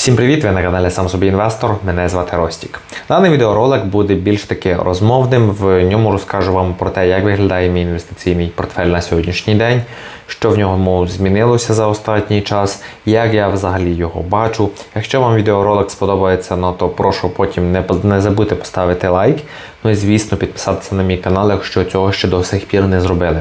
Всім привіт! Ви на каналі Сам собі інвестор. Мене звати Ростік. Даний відеоролик буде більш таки розмовним. В ньому розкажу вам про те, як виглядає мій інвестиційний портфель на сьогоднішній день, що в ньому змінилося за останній час, як я взагалі його бачу. Якщо вам відеоролик сподобається, ну, то прошу потім не, не забудьте поставити лайк. Ну і звісно, підписатися на мій канал, якщо цього ще до сих пір не зробили.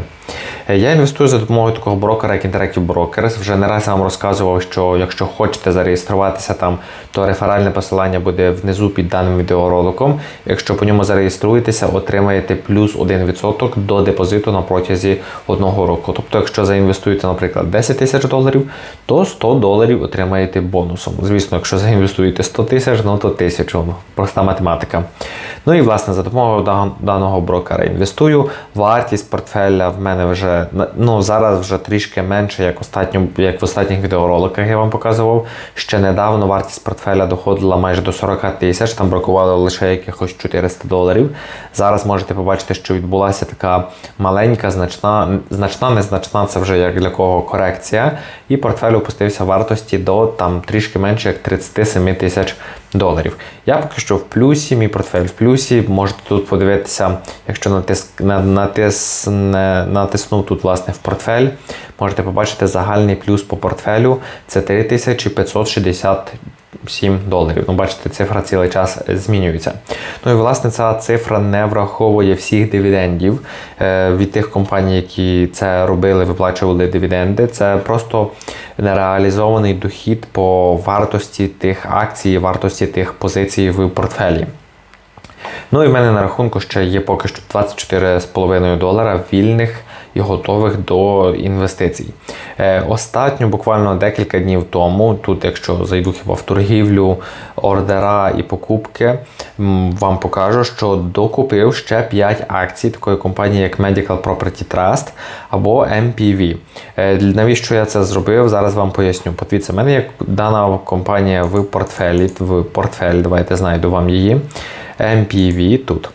Е, Я інвестую за допомогою такого брокера, як Interactive Brokers. Вже не раз я вам розказував, що якщо хочете зареєструватися там, то реферальне посилання буде внизу під даним відеороликом. Якщо по ньому зареєструєтеся, отримаєте плюс 1% до депозиту на протязі одного року. Тобто, якщо заінвестуєте, наприклад, 10 тисяч доларів, то 100 доларів отримаєте бонусом. Звісно, якщо заінвестуєте 100 тисяч, ну то 1000. Ну, Проста математика. Ну і власне за допомогою даного брокера інвестую. Вартість портфеля в мене вже ну зараз вже трішки менше, як остатньо, як в останніх відеороликах я вам показував. Ще недавно вартість портфеля доходила майже до 40 тисяч, там бракувало лише якихось 400 доларів. Зараз можете побачити, що відбулася така маленька, значна, значна, незначна, це вже як для кого корекція. І портфель опустився в вартості до там трішки менше як 37 тисяч. Я поки що в плюсі, мій портфель в плюсі. Можете тут подивитися, якщо натис, на, натисне, натиснув тут власне в портфель, можете побачити загальний плюс по портфелю. Це 3567 доларів. Ну, бачите, цифра цілий час змінюється. Ну і власне ця цифра не враховує всіх дивідендів е, від тих компаній, які це робили, виплачували дивіденди. Це просто нереалізований дохід по вартості тих акцій, вартості тих позицій в портфелі. Ну і в мене на рахунку ще є поки що 24,5 долара вільних і готових до інвестицій. Е, Остатньо, буквально декілька днів тому, тут, якщо зайду хіба в торгівлю, ордера і покупки, вам покажу, що докупив ще 5 акцій такої компанії, як Medical Property Trust або MPV. Е, Навіщо я це зробив? Зараз вам поясню. Подивіться, в мене є дана компанія в портфелі, в портфель, давайте знайду вам її. MPV тут.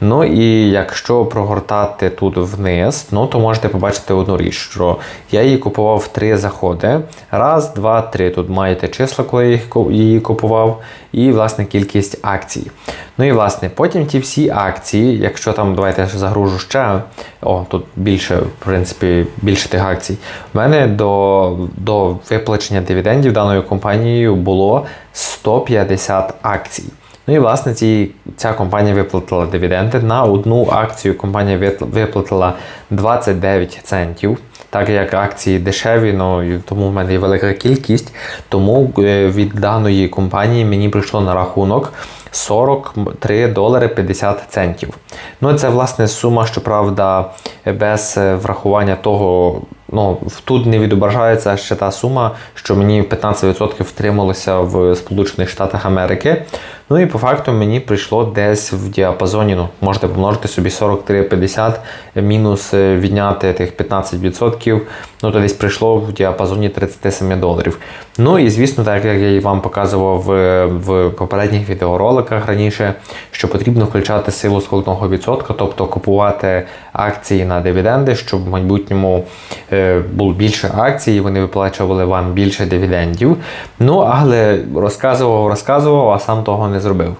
Ну і якщо прогортати тут вниз, ну то можете побачити одну річ, що я її купував в три заходи. Раз, два, три. Тут маєте числа, коли я її купував, і власне кількість акцій. Ну і власне потім ті всі акції, якщо там давайте я загружу ще, о, тут більше, в принципі, більше тих акцій. У мене до, до виплачення дивідендів даною компанією було 150 акцій. Ну і власне ці, ця компанія виплатила дивіденди. На одну акцію компанія виплатила 29 центів. Так як акції дешеві, ну тому в мене є велика кількість. Тому е, від даної компанії мені прийшло на рахунок 43 долари 50 центів. Ну це власне сума, щоправда, без е, врахування того. Ну, тут не відображається ще та сума, що мені 15% втрималося в Сполучених Штатах Америки. Ну і по факту мені прийшло десь в діапазоні, ну, можете помножити собі 43,50 мінус е, відняти тих 15%, ну то десь прийшло в діапазоні 37 доларів. Ну і звісно, так як я і вам показував в, в попередніх відеороликах раніше, що потрібно включати силу складного відсотка, тобто купувати акції на дивіденди, щоб в майбутньому е, було більше акцій, і вони виплачували вам більше дивідендів. Ну, але розказував, розказував, а сам того не зробив.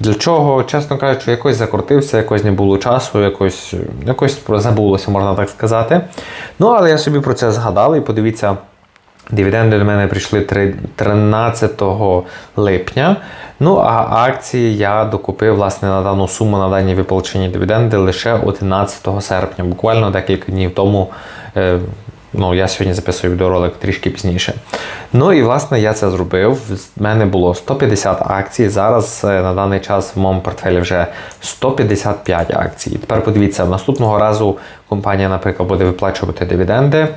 Для чого, чесно кажучи, якось закрутився, якось не було часу, якось, якось забулося, можна так сказати. Ну, але я собі про це згадав і подивіться. Дивіденди до мене прийшли 13 липня. Ну а акції я докупив власне на дану суму на дані виплачені дивіденди лише 11 серпня, буквально декілька днів тому. Ну, я сьогодні записую відеоролик трішки пізніше. Ну і власне я це зробив. В мене було 150 акцій. Зараз е, на даний час в моєму портфелі вже 155 акцій. Тепер подивіться, наступного разу компанія, наприклад, буде виплачувати дивіденди,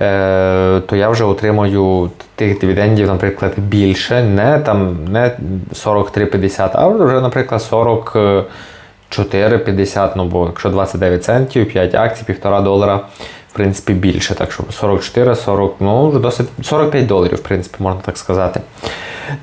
е, то я вже отримаю тих дивідендів, наприклад, більше, не там не 43,50, а вже, наприклад, 40. е, 4,50, ну бо якщо 29 центів, 5 акцій, 1,5 долара, в принципі, більше. Так що 44, 40, ну вже досить 45 доларів, в принципі, можна так сказати.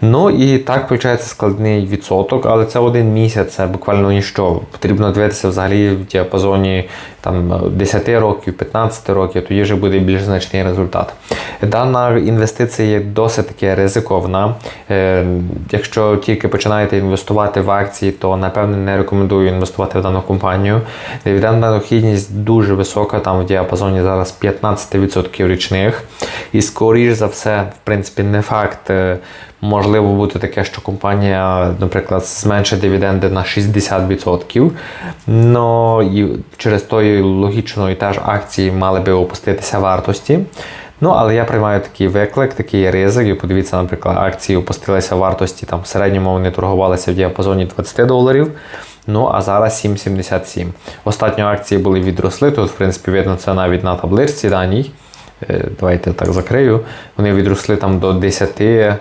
Ну і так виходить складний відсоток, але це один місяць, це буквально ніщо. Потрібно дивитися взагалі в діапазоні там 10 років, 15 років, тоді вже буде більш значний результат. Дана інвестиція досить таки ризиковна. Е, Якщо тільки починаєте інвестувати в акції, то напевне не рекомендую інвестувати в дану компанію. Дивідендна дохідність дуже висока, там в діапазоні зараз 15% річних. І скоріш за все, в принципі, не факт. е, Можливо бути таке, що компанія, наприклад, зменшить дивіденди на 60%. Но через то і логічно теж акції мали би опуститися вартості. Ну, але я приймаю такий виклик, такий ризик. І подивіться, наприклад, акції опустилися вартості. Там в середньому вони торгувалися в діапазоні 20 доларів. Ну, а зараз 7,77. Останньо акції були відросли. Тут, в принципі, видно це навіть на табличці даній. Е, Давайте так закрию. Вони відросли там до 10, е,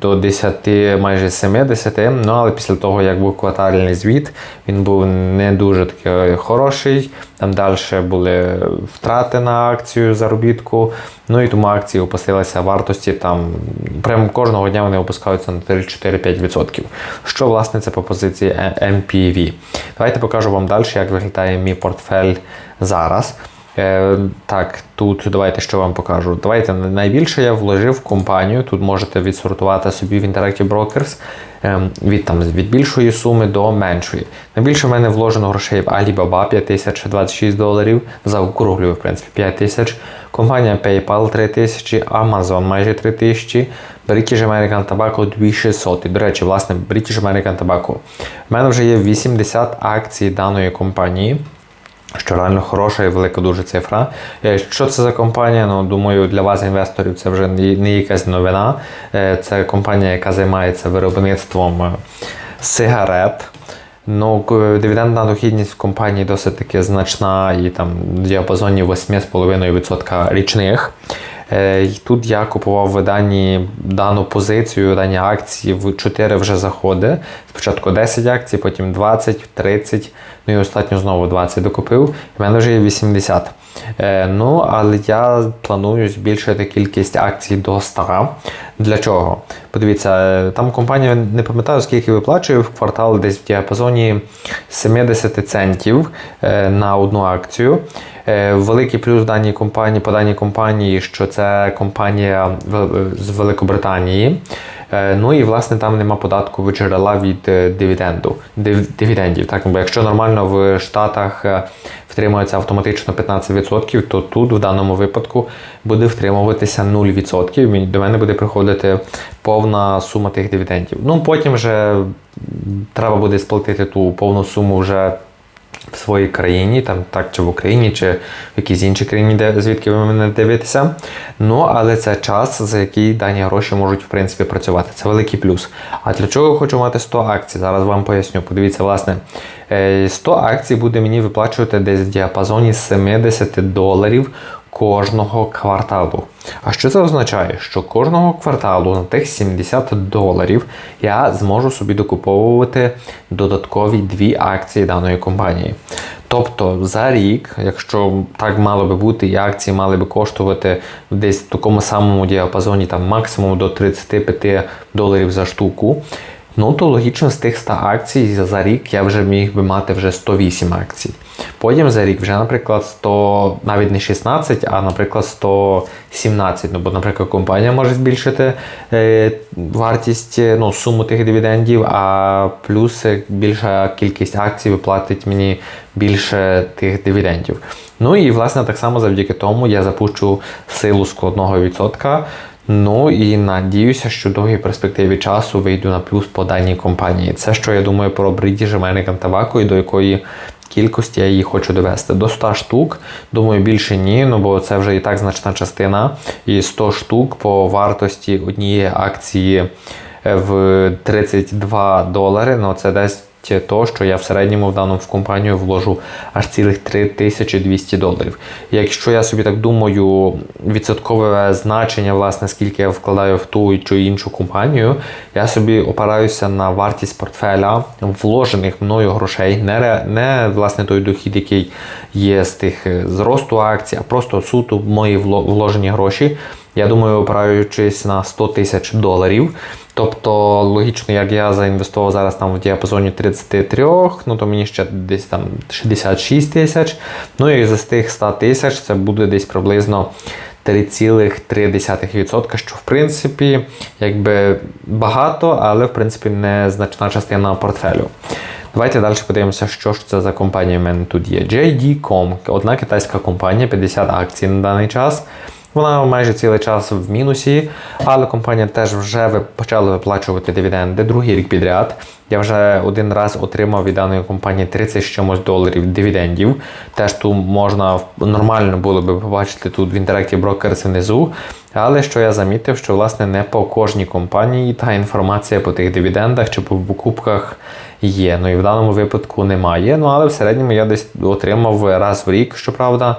до 10, майже 70. Ну, але після того, як був квартальний звіт, він був не дуже такий хороший. Там далі були втрати на акцію заробітку. Ну і тому акції опустилися вартості там. Прямо кожного дня вони опускаються на 3-4-5%. Що власне це по позиції е, MPV. Давайте покажу вам далі, як виглядає мій портфель зараз. Е, так, тут давайте що вам покажу. Давайте найбільше я вложив в компанію. Тут можете відсортувати собі в Interactive Brokers е, від, там, від більшої суми до меншої. Найбільше в мене вложено грошей в Alibaba 5026 доларів. Заокруглюю, в принципі, 5000. Компанія PayPal 3000, Amazon майже 3000. British American Tobacco 2600. І, до речі, власне, British American Tobacco. У мене вже є 80 акцій даної компанії. Що реально хороша і велика дуже цифра. Е, Що це за компанія? Ну, думаю, для вас, інвесторів, це вже не якась новина. Е, Це компанія, яка займається виробництвом е, сигарет. Ну, дивідендна дохідність в компанії досить таки значна і там в діапазоні 8,5% річних. І Тут я купував в дані, дану позицію, дані акції в 4 вже заходи. Спочатку 10 акцій, потім 20, 30, ну і останньо знову 20 докупив. В мене вже є 80. Е, ну, але я планую збільшити кількість акцій до 100. Для чого? Подивіться, е, там компанія не пам'ятаю, скільки виплачує в квартал, десь в діапазоні 70 центів е, на одну акцію. Е, Великий плюс даній компанії по даній компанії, що це компанія з Великобританії. Е, Ну і власне там нема податку від джерела від е, дивіденду, див, дивідендів. Так, бо якщо нормально в Штатах е, втримується автоматично 15%, то тут в даному випадку буде втримуватися 0%. Мені- До мене буде приходити повна сума тих дивідендів. Ну потім вже треба буде сплатити ту повну суму вже в своїй країні, там так чи в Україні, чи в якійсь іншій країні, де звідки ви мене дивитеся. Ну, але це час, за який дані гроші можуть в принципі працювати. Це великий плюс. А для чого я хочу мати 100 акцій? Зараз вам поясню. Подивіться, власне, е, 100 акцій буде мені виплачувати десь в діапазоні 70 доларів кожного кварталу. А що це означає? Що кожного кварталу на тих 70 доларів я зможу собі докуповувати додаткові дві акції даної компанії. Тобто за рік, якщо так мало би бути, і акції мали би коштувати десь в такому самому діапазоні, там максимум до 35 доларів за штуку. Ну, то логічно з тих 100 акцій за рік я вже міг би мати вже 108 акцій. Потім за рік вже, наприклад, 100, навіть не 16, а, наприклад, 117. Ну, бо, наприклад, компанія може збільшити е, вартість, е, ну, суму тих дивідендів, а плюс е, більша кількість акцій виплатить мені більше тих дивідендів. Ну і власне так само завдяки тому я запущу силу складного відсотка. Ну і надіюся, що в довгій перспективі часу вийду на плюс по даній компанії. Це що я думаю про British American Tobacco і до якої кількості я її хочу довести. До 100 штук. Думаю, більше ні, ну бо це вже і так значна частина. І 100 штук по вартості однієї акції е, в 32 долари. Ну це десь то, що я в середньому в даному в компанію вложу аж цілих 3200 доларів. Якщо я собі так думаю, відсоткове значення, власне, скільки я вкладаю в ту чи іншу компанію, я собі опираюся на вартість портфеля вложених мною грошей, не, не власне той дохід, який є з тих е, зросту акцій, а просто суто мої вло- вложені гроші. Я думаю, опираючись на 100 тисяч доларів. Тобто, логічно, як я заінвестував зараз там в діапазоні 33, ну то мені ще десь там 66 тисяч. Ну і за тих 100 тисяч це буде десь приблизно 3,3%, що в принципі якби багато, але в принципі незначна частина портфелю. Давайте далі подивимося, що ж це за компанія в мене тут є. JD.com, одна китайська компанія, 50 акцій на даний час. Вона майже цілий час в мінусі, але компанія теж вже почала виплачувати дивіденди другий рік підряд. Я вже один раз отримав від даної компанії 30 з чимось доларів дивідендів. Теж тут можна нормально було би побачити тут в інтеракті Brokers внизу. Але що я замітив, що власне не по кожній компанії та інформація по тих дивідендах чи по покупках є. Ну і в даному випадку немає. Ну але в середньому я десь отримав раз в рік, щоправда.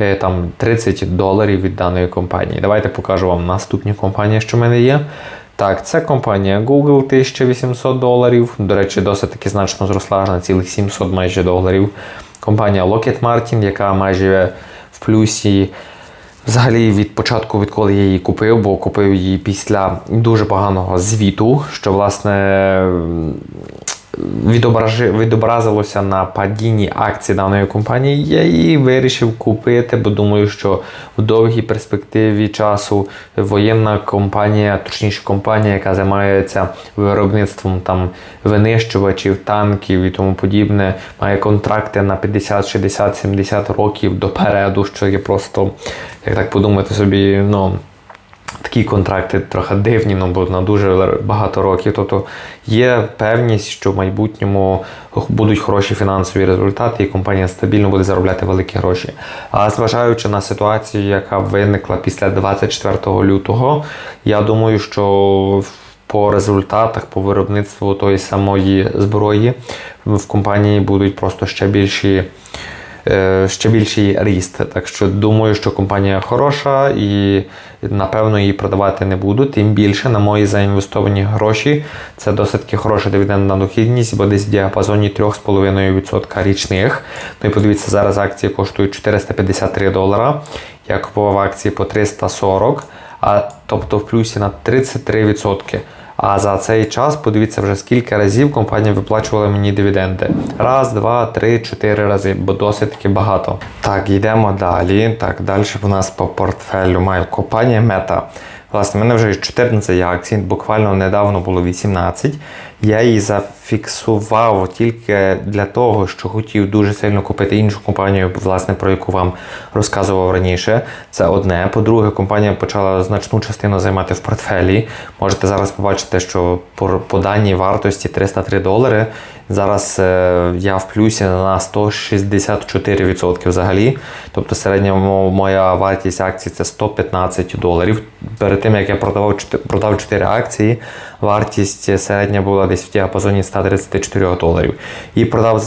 Е, там 30 доларів від даної компанії. Давайте покажу вам наступні компанії, що в мене є. Так, це компанія Google 1800 доларів. До речі, досить таки значно зросла на цілих 700 майже доларів. Компанія Lockheed Martin, яка майже в плюсі. Взагалі від початку, відколи я її купив, бо купив її після дуже поганого звіту, що власне відобразилося на падінні акцій даної компанії, я її вирішив купити, бо думаю, що в довгій перспективі часу воєнна компанія, точніше компанія, яка займається виробництвом там винищувачів, танків і тому подібне, має контракти на 50, 60, 70 років допереду, що є просто, як так подумати собі, ну. Такі контракти трохи дивні, ну, бо на дуже багато років. Тобто є певність, що в майбутньому будуть хороші фінансові результати, і компанія стабільно буде заробляти великі гроші. А зважаючи на ситуацію, яка виникла після 24 лютого, я думаю, що по результатах, по виробництву тої самої зброї в компанії будуть просто ще більші. Е, ще більший ріст. Так що думаю, що компанія хороша і напевно її продавати не буду. Тим більше на мої заінвестовані гроші це досить хороша дивідендна дохідність, бо десь в діапазоні 3,5% річних. Ну і подивіться, зараз акції коштують 453 долара. Я купував акції по 340, а тобто в плюсі на 33%. А за цей час подивіться вже скільки разів компанія виплачувала мені дивіденди. Раз, два, три, чотири рази, бо досить таки багато. Так, йдемо далі. Так, далі в нас по портфелю має компанія Meta. Власне, в мене вже 14 акцій, буквально недавно було 18. Я її зафіксував тільки для того, що хотів дуже сильно купити іншу компанію, власне, про яку вам розказував раніше. Це одне. По-друге, компанія почала значну частину займати в портфелі. Можете зараз побачити, що по даній вартості 303 долари. Зараз е, я в плюсі на 164% взагалі. Тобто середня моя вартість акцій це 115 доларів. Перед тим як я продавав продав 4 акції, вартість середня була десь в діапазоні 134 доларів. І продав,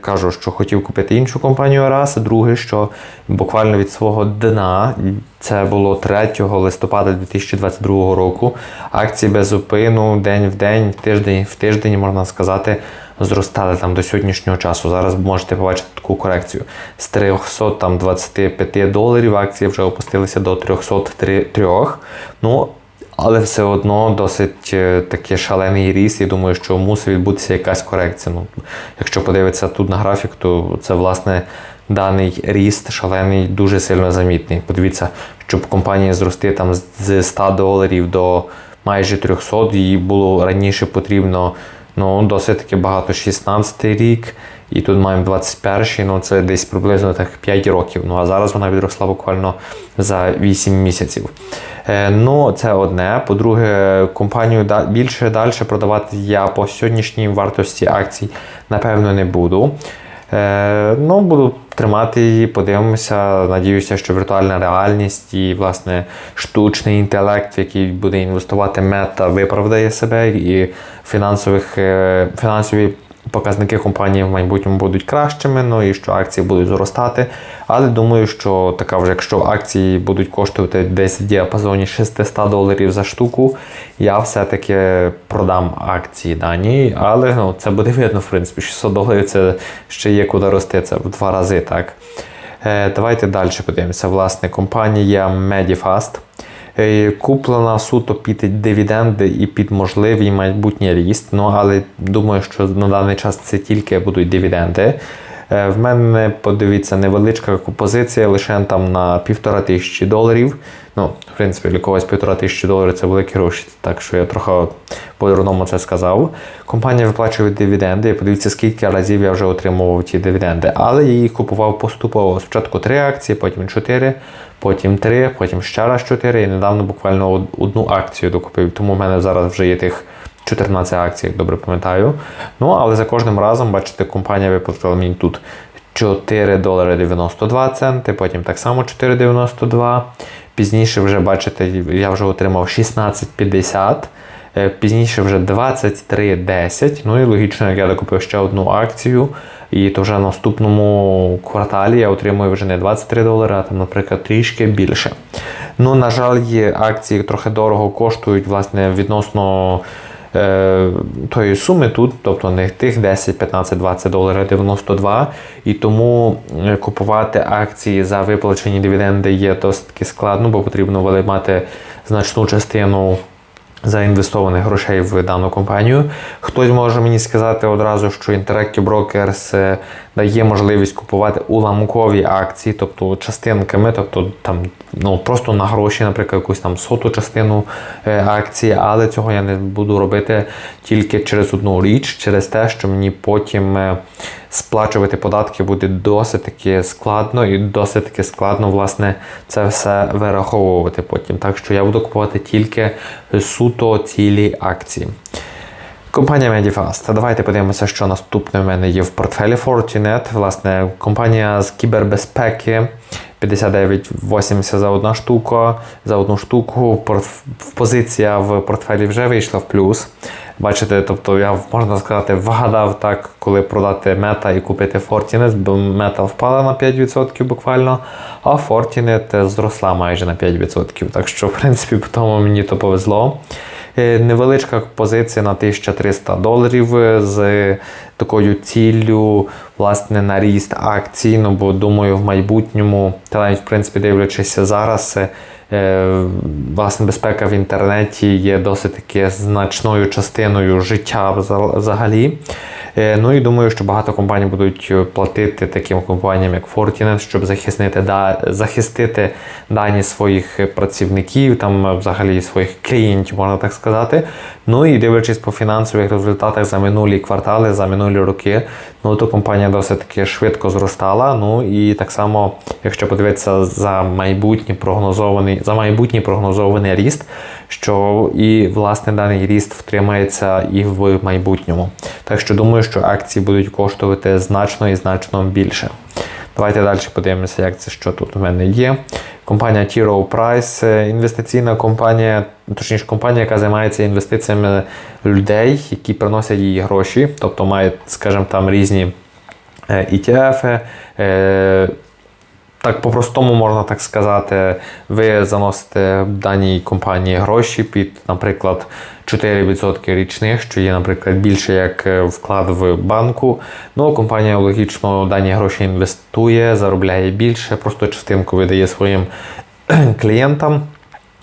кажу, що хотів купити іншу компанію раз. Друге, що буквально від свого дна, це було 3 листопада 2022 року. Акції без зупину, день в день, тиждень в тиждень, можна сказати зростали там до сьогоднішнього часу. Зараз можете побачити таку корекцію. З 325 доларів акції вже опустилися до 303. Ну, але все одно досить е, такий шалений ріст. І думаю, що мусить відбутися якась корекція. Ну, Якщо подивитися тут на графік, то це власне даний ріст шалений дуже сильно замітний. Подивіться, щоб компанія зрости там з 100 доларів до майже 300, їй було раніше потрібно Ну, досить таки багато 16 рік, і тут маємо 21-й, ну це десь приблизно так 5 років. Ну а зараз вона відросла буквально за 8 місяців. Е, Ну, це одне. По-друге, компанію більше далі продавати я по сьогоднішній вартості акцій, напевно, не буду. Е, Ну, буду тримати її, подивимося. Надіюся, що віртуальна реальність і власне штучний інтелект, який буде інвестувати мета, виправдає себе і фінансових е, фінансові показники компанії в майбутньому будуть кращими, ну і що акції будуть зростати. Але думаю, що така вже, якщо акції будуть коштувати десь в діапазоні 600 доларів за штуку, я все-таки продам акції дані. Але ну, це буде видно, в принципі, 600 доларів це ще є куди рости, це в два рази так. Е, Давайте далі подивимося. Власне, компанія Medifast. Е, Куплена суто під дивіденди і під можливий майбутній ріст. Ну але думаю, що на даний час це тільки будуть дивіденди. Е, В мене подивіться невеличка позиція лише там на півтора тисячі доларів. Ну, в принципі, для когось півтора тисячі доларів це великі гроші, так що я трохи по-дурному це сказав. Компанія виплачує дивіденди. Подивіться, скільки разів я вже отримував ті дивіденди. Але я їх купував поступово. Спочатку три акції, потім чотири, потім три, потім ще раз чотири. І недавно буквально одну акцію докупив. Тому в мене зараз вже є тих 14 акцій, як добре пам'ятаю. Ну, але за кожним разом, бачите, компанія виплатила мені тут 4 долари 92 центи, потім так само 4,92. Пізніше вже, бачите, я вже отримав 16,50. Е, Пізніше вже 23,10. Ну і логічно, як я докупив ще одну акцію. І то вже в наступному кварталі я отримую вже не 23 долари, а там, наприклад, трішки більше. Ну, на жаль, є акції трохи дорого коштують, власне, відносно е, тої суми тут, тобто не тих 10, 15, 20 доларів, 92. І тому е, купувати акції за виплачені дивіденди є досить складно, бо потрібно мати значну частину заінвестованих грошей в дану компанію. Хтось може мені сказати одразу, що Interactive Brokers е, дає можливість купувати уламкові акції, тобто частинками, тобто там ну просто на гроші, наприклад, якусь там соту частину е, акції, але цього я не буду робити тільки через одну річ, через те, що мені потім. Сплачувати податки буде досить таки складно і досить таки складно, власне, це все вираховувати потім. Так що я буду купувати тільки суто цілі акції. Компанія Medifast. Давайте подивимося, що наступне в мене є в портфелі Fortinet. Власне, компанія з кібербезпеки 59,80 за одна штука. За одну штуку позиція в портфелі вже вийшла в плюс. Бачите, тобто я можна сказати, вгадав так, коли продати мета і купити Fortinet, бо мета впала на 5% буквально, а Fortinet зросла майже на 5%. Так що, в принципі, по тому мені то повезло. Е, Невеличка позиція на 1300 доларів е, з такою ціллю, власне, на ріст акцій. Ну, бо думаю, в майбутньому, та навіть в принципі дивлячись зараз, е, власне, безпека в інтернеті є досить таки значною частиною життя вза- взагалі. Е, Ну і думаю, що багато компаній будуть е, платити таким компаніям, як Fortinet, щоб захистити, да, захистити дані своїх е, працівників, там е, взагалі своїх клієнтів, можна так сказати. Ну і дивлячись по фінансових результатах за минулі квартали, за минулі роки, ну то компанія досить таки швидко зростала. Ну і так само, якщо подивитися за майбутній прогнозований, за майбутній прогнозований ріст, що і власне даний ріст втримається і в майбутньому. Так що думаю, що акції будуть коштувати значно і значно більше. Давайте далі подивимося, як це що тут у мене є. Компанія T. Price, е, інвестиційна компанія, точніше компанія, яка займається інвестиціями людей, які приносять їй гроші, тобто мають, скажімо, там різні е, ETF. Так, по-простому можна так сказати, ви заносите даній компанії гроші під, наприклад, 4% річних, що є, наприклад, більше як е, вклад в банку. Ну, компанія логічно дані гроші інвестує, заробляє більше, просто частинку видає своїм клієнтам.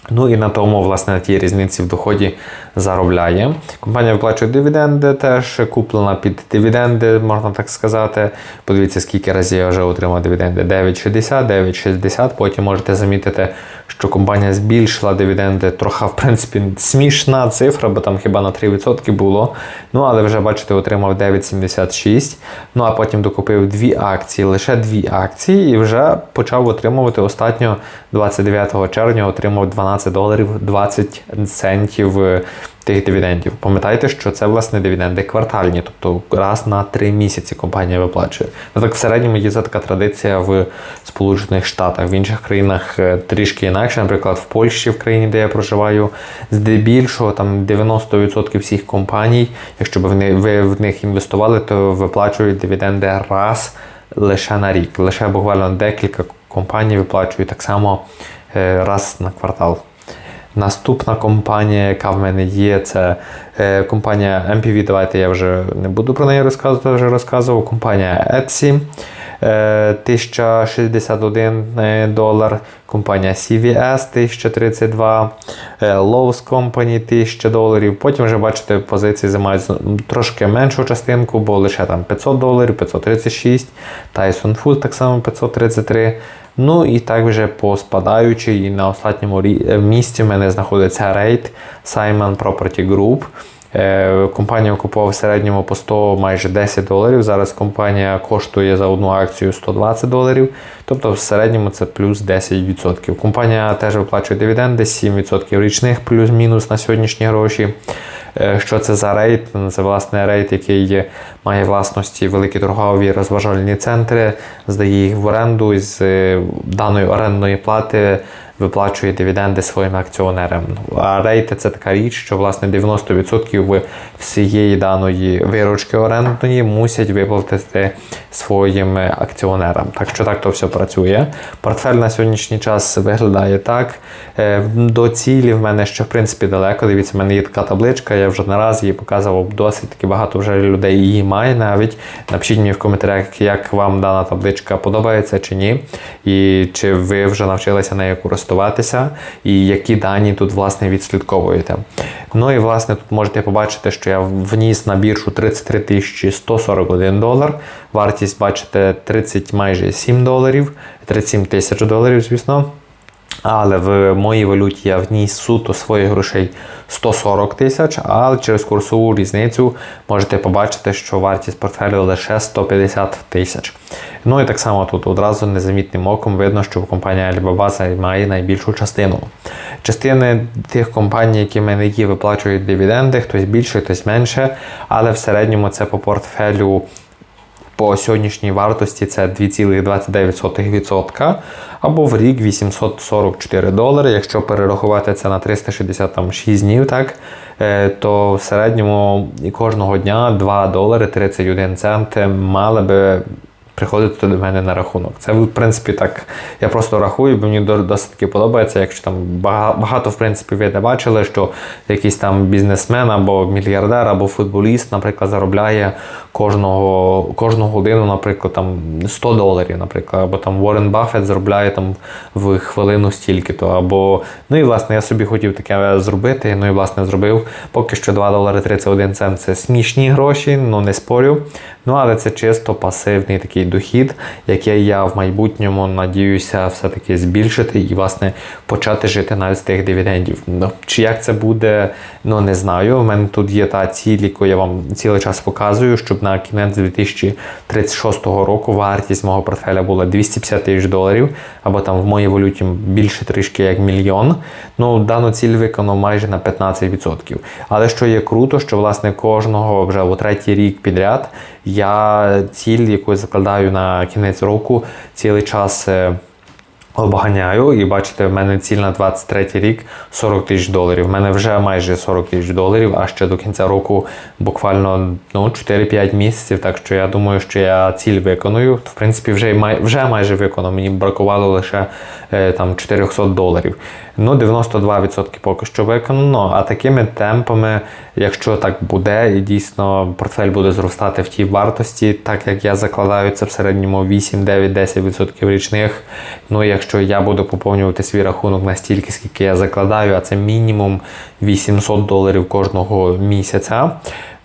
Ну і на тому, власне, на тій різниці в доході заробляє. Компанія виплачує дивіденди, теж куплена під дивіденди, можна так сказати. Подивіться, скільки разів я вже отримав дивіденди. 9,60, 9,60. Потім можете замітити, що компанія збільшила дивіденди. Трохи, в принципі, смішна цифра, бо там хіба на 3% було. Ну, але вже бачите, отримав 9,76. Ну а потім докупив дві акції, лише дві акції, і вже почав отримувати останньо 29 червня отримав 12 доларів 20 центів е, тих дивідендів. Пам'ятайте, що це власне дивіденди квартальні, тобто раз на 3 місяці компанія виплачує. Ну так в середньому є така традиція в Сполучених Штатах, в інших країнах е, трішки інакше, наприклад, в Польщі, в країні, де я проживаю, здебільшого там 90% всіх компаній, якщо б ви в них інвестували, то виплачують дивіденди раз лише на рік. Лише буквально декілька компаній виплачують так само е, раз на квартал. Наступна компанія, яка в мене є, це е, компанія MPV. Давайте я вже не буду про неї розказувати, вже розказував. Компанія Etsy. е, 1061 е, долар, компанія CVS 1032, е, Lowe's Company 1000 доларів. Потім вже бачите, позиції займають трошки меншу частинку, бо лише там 500 доларів, 536, Tyson Foods так само 533. Ну і так вже по спадаючій, і на останньому е, місці в мене знаходиться рейд Simon Property Group. Е, Компанія купував в середньому по 100 майже 10 доларів. Зараз компанія коштує за одну акцію 120 доларів. Тобто в середньому це плюс 10%. Компанія теж виплачує дивіденди, 7% річних плюс-мінус на сьогоднішні гроші. Е, Що це за рейд? Це власне рейд, який має власності великі торгові розважальні центри, здає їх в оренду з е, даної орендної плати виплачує дивіденди своїм акціонерам. А рейти це така річ, що власне 90% всієї даної виручки орендної мусять виплатити своїм акціонерам. Так що так то все працює. Портфель на сьогоднішній час виглядає так. Е, До цілі в мене ще в принципі далеко. Дивіться, в мене є така табличка, я вже не раз її показував. Досить таки багато вже людей її має навіть. Напишіть мені в коментарях, як вам дана табличка подобається чи ні, і чи ви вже навчилися нею користуватися, і які дані тут власне відслідковуєте. Ну і власне тут можете побачити, що я вніс на біржу 33 тисячі 141 долар. Вартість, бачите, 30 майже 7 доларів, 37 тисяч доларів, звісно. Але в моїй валюті я вніс суто своїх грошей 140 тисяч, але через курсову різницю можете побачити, що вартість портфелю лише 150 тисяч. Ну і так само тут одразу незамітним оком видно, що компанія Alibaba займає найбільшу частину. Частини тих компаній, які мене є, виплачують дивіденди, хтось більше, хтось менше, але в середньому це по портфелю по сьогоднішній вартості це 2,29% або в рік 844 долари. Якщо перерахувати це на 366 днів, так, е, то в середньому кожного дня 2 долари 31 цент мали би приходити до мене на рахунок. Це, в принципі, так. Я просто рахую, бо мені досить таки подобається. Якщо там багато, в принципі, ви не бачили, що якийсь там бізнесмен або мільярдер, або футболіст, наприклад, заробляє кожного, кожну годину, наприклад, там 100 доларів, наприклад, або там Уоррен Баффет заробляє там в хвилину стільки-то. Або, ну і власне я собі хотів таке зробити, ну і власне зробив. Поки що 2 долари 31 цент це смішні гроші, ну не спорю. Ну, але це чисто пасивний такий дохід, який я в майбутньому надіюся все-таки збільшити і, власне, почати жити навіть з тих дивідендів. Ну, чи як це буде, ну не знаю. У мене тут є та ціль, яку я вам цілий час показую, щоб на кінець 2036 року вартість мого портфеля була 250 тисяч доларів, або там в моїй валюті більше трішки як мільйон. Ну, дану ціль виконав майже на 15%. Але що є круто, що власне кожного вже у третій рік підряд я ціль, яку я закладаю на кінець року, цілий час. Обганяю, і бачите, в мене ціль на 23 рік 40 тисяч доларів. В мене вже майже 40 тисяч доларів, а ще до кінця року буквально ну, 4-5 місяців. Так що я думаю, що я ціль виконую. В принципі, вже, май, вже майже виконав. Мені бракувало лише е, там 400 доларів. Ну, 92% поки що виконано. А такими темпами, якщо так буде, і дійсно портфель буде зростати в тій вартості, так як я закладаю це в середньому 8, 9, 10% річних. Ну, якщо я буду поповнювати свій рахунок настільки, скільки я закладаю, а це мінімум 800 доларів кожного місяця.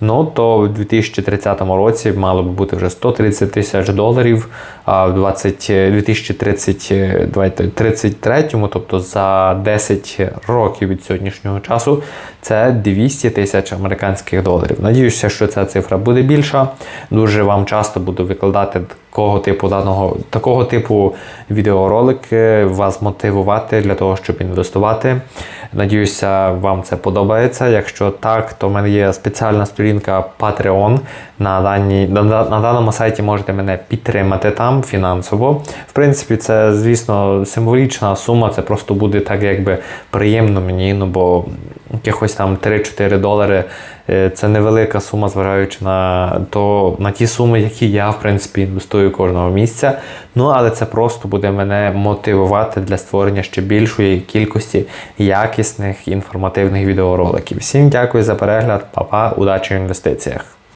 Ну то в 2030 році мало би бути вже 130 тисяч доларів, а в 20, 2030, давайте, 33, тобто за 10 років від сьогоднішнього часу, це 200 тисяч американських доларів. Надіюся, що ця цифра буде більша. Дуже вам часто буду викладати такого типу даного такого типу відеоролики, вас мотивувати для того, щоб інвестувати. Надіюся, вам це подобається. Якщо так, то в мене є спеціальна сторінка Patreon. На, даній, на, на даному сайті можете мене підтримати там фінансово. В принципі, це, звісно, символічна сума. Це просто буде так, якби приємно мені, ну бо якихось там 3-4 долари. е, Це невелика сума, зважаючи на то на ті суми, які я в принципі інвестую кожного місця. Ну але це просто буде мене мотивувати для створення ще більшої кількості якісних інформативних відеороликів. Всім дякую за перегляд, па-па, удачі в інвестиціях.